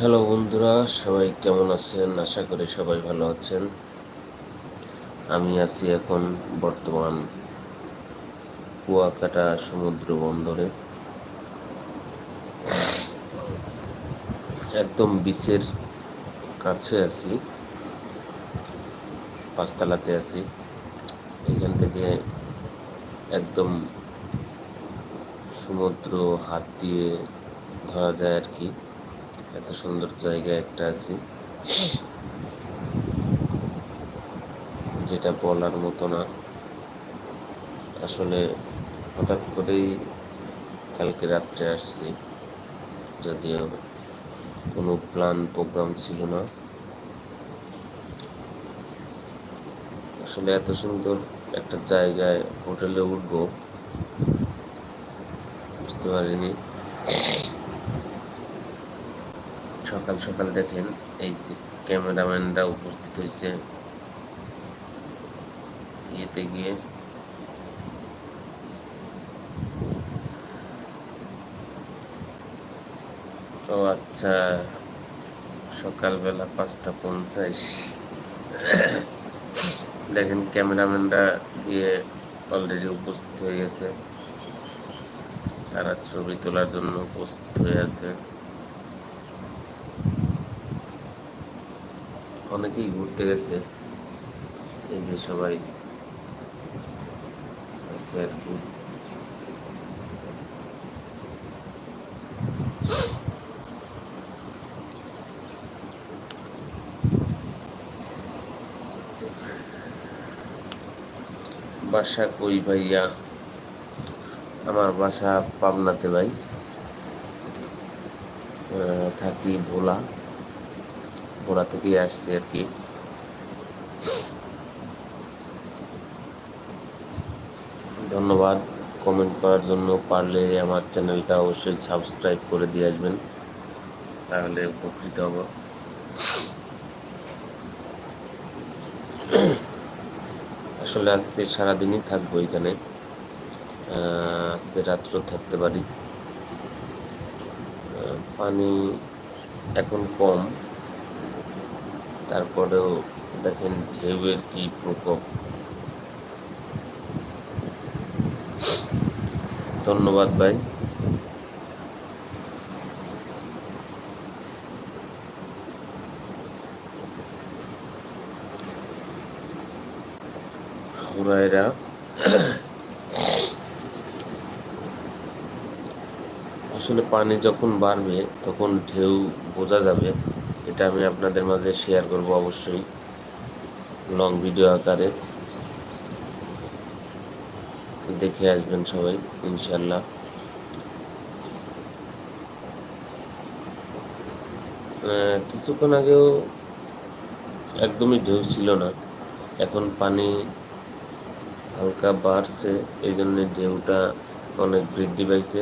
Hello বন্ধুরা, সবাই কেমন আছেন? আশা করি সবাই ভালো আছেন। আমি আছি এখন বর্তমান কুয়াকাটা সমুদ্র বন্দরে। একদম বিচের কাছে আছি, পাঁচতলাতে আছি। এখান থেকে একদম সমুদ্র হাত দিয়ে ধরা যায় আর কি। এত সুন্দর জায়গায় একটা আছি। যেটা বলার মতো না। আসলে হঠাৎ করেই কালকে রাত্রে আসছি। যদিও কোনো প্ল্যান প্রোগ্রাম ছিল না। আসলে এত সুন্দর একটা জায়গায় হোটেলে উঠবো, বুঝতে পারিনি। সকাল সকাল দেখেন, এই যে ক্যামেরাম্যানরা উপস্থিত হয়েছে। ইয়েতে গিয়ে ও আচ্ছা সকালবেলা পাঁচটা পঞ্চাশ। দেখেন ক্যামেরাম্যানরা গিয়ে অলরেডি উপস্থিত হয়ে গেছে। তারা ছবি তোলার জন্য উপস্থিত হয়ে আছে। অনেকেই ঘুরতে গেছে। এই যে সবাই বাসা কই ভাইয়া? আমার বাসা পাবনাতে ভাই। থাকি ভোলা। ভোলা থেকেই আসছি আর কি। ধন্যবাদ। কমেন্ট করার জন্য পারলে আমার চ্যানেলটা অবশ্যই সাবস্ক্রাইব করে দিয়ে আসবেন। তাহলে উপকৃত হব। আসলে আজকে সারাদিনই থাকব এখানে। আজকে রাত্র থাকতে পারি। পানি এখন কম। তারপরেও দেখেন ঢেউয়ের কি প্রকোপ। ধন্যবাদ ভাই। হুরাইরা আসলে পানি যখন বাড়বে, তখন ঢেউ বোঝা যাবে। এটা আমি আপনাদের মাঝে শেয়ার করব অবশ্যই লং ভিডিও আকারে। দেখে আসবেন সবাই ইনশাল্লাহ কিছুক্ষণ আগেও একদমই ঢেউ ছিল না। এখন পানি হালকা বাড়ছে এই জন্য ঢেউটা অনেক বৃদ্ধি পাইছে।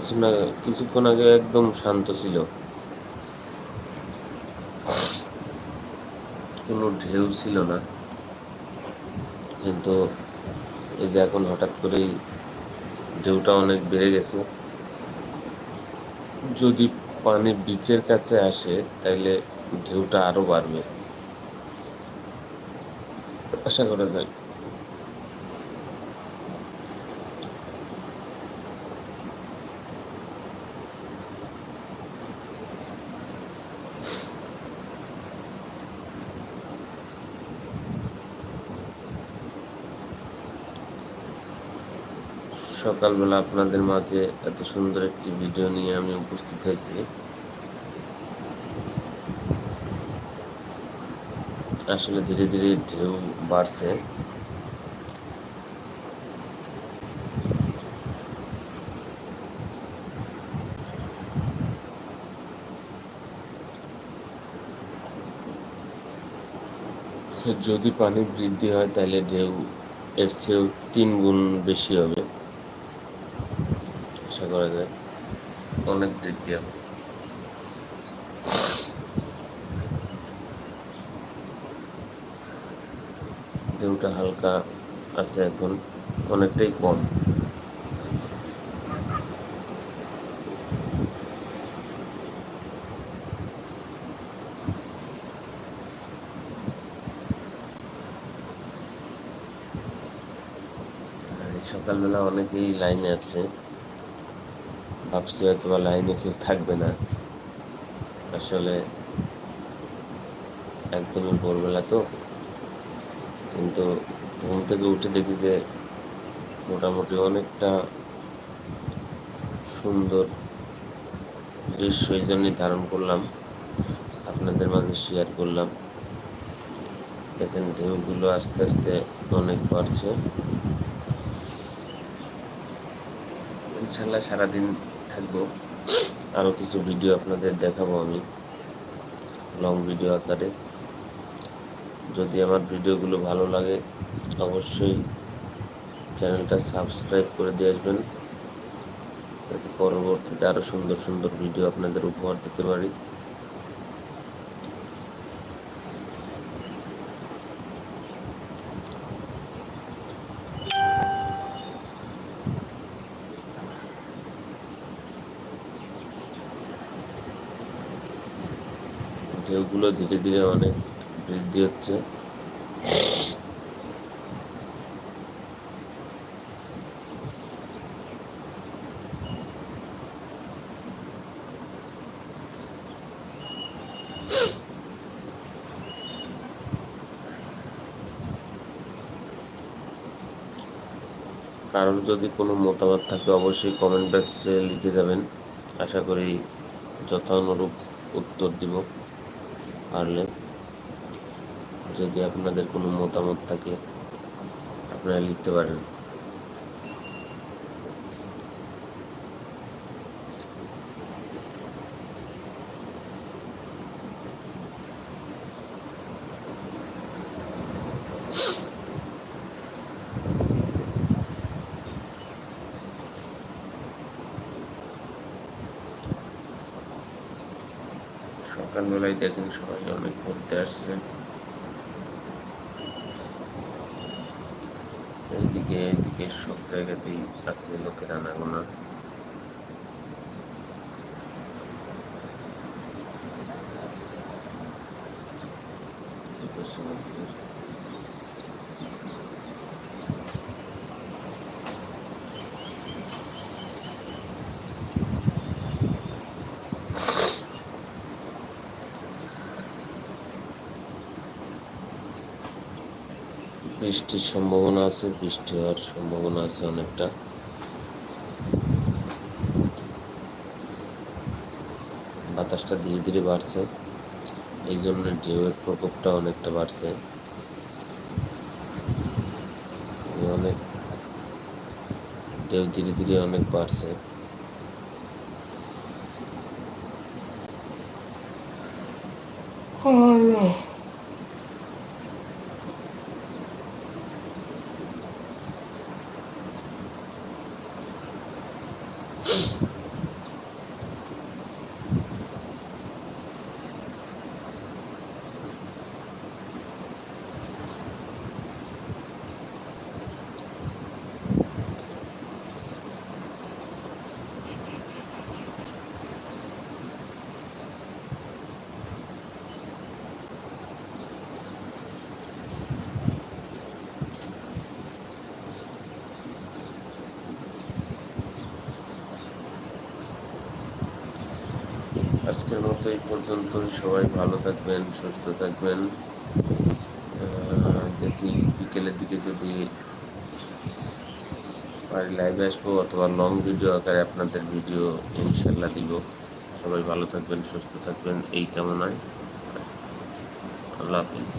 কিছু না কিছুক্ষণ আগে একদম শান্ত ছিল। কোনো ঢেউ ছিল না। কিন্তু এই যে এখন হঠাৎ করেই ঢেউটা অনেক বেড়ে গেছে। যদি পানি বিচের কাছে আসে, তাইলে ঢেউটা আরও বাড়বে। আশা করা যায়। সকালবেলা আপনাদের মাঝে এত সুন্দর একটি ভিডিও নিয়ে আমি উপস্থিত হয়েছি। আসলে ধীরে ধীরে ঢেউ বাড়ছে। যদি পানি বৃদ্ধি হয়, তাহলে ঢেউ এর চেয়েও তিন গুণ বেশি হবে। ব্যবসা করা যায়। অনেক দিক দিয়ে। ঢেউটা হালকা আছে এখন অনেকটাই কম। সকালবেলা অনেকেই লাইনে আছে। ভাবছি হয়তো বা লাইনে কেউ থাকবে না। আসলে একদমই ভোরবেলা তো। কিন্তু ঘুম থেকে উঠে দেখি যে মোটামুটি অনেকটা সুন্দর দৃশ্য এই জন্যই ধারণ করলাম। আপনাদের মাঝে শেয়ার করলাম। দেখেন ঢেউগুলো আস্তে আস্তে অনেক বাড়ছে। ইনশাল্লাহ সারাদিন থাকব। আরও কিছু ভিডিও আপনাদের দেখাবো আমি। লং ভিডিও আকারে যদি আমার ভিডিওগুলো ভালো লাগে, অবশ্যই চ্যানেলটা সাবস্ক্রাইব করে দিয়ে আসবেন। যাতে পরবর্তীতে আরও সুন্দর সুন্দর ভিডিও আপনাদের উপহার দিতে পারি। ঢেউগুলো ধীরে ধীরে অনেক বৃদ্ধি হচ্ছে। কারোর যদি কোনো মতামত থাকে, অবশ্যই কমেন্ট বক্সে লিখে যাবেন। আশা করি যথানুরূপ উত্তর দিব। পারলে যদি আপনাদের কোনো মতামত থাকে আপনারা লিখতে পারেন। সকালবেলায় দেখুন সবাই অনেক ঘুরতে আসছে। এইদিকে এইদিকে সব জায়গাতেই আছে লোকের আনাগোনা। Thank আছে বৃষ্টির সম্ভাবনা আছে বৃষ্টি হওয়ার সম্ভাবনা আছে অনেকটা। বাতাসটা ধীরে ধীরে বাড়ছে এই জন্য ঢেউয়ের প্রকোপটা অনেকটা বাড়ছে। অনেক ঢেউ ধীরে ধীরে অনেক বাড়ছে। Oh, আজকের মতো এই পর্যন্ত সবাই ভালো থাকবেন, সুস্থ থাকবেন। দেখি বিকেলের দিকে যদি বাড়ি লাইভে আসব অথবা লং ভিডিও আকারে আপনাদের ভিডিও ইনশাল্লাহ দিব। সবাই ভালো থাকবেন, সুস্থ থাকবেন। এই কামনায় আল্লাহ হাফিজ।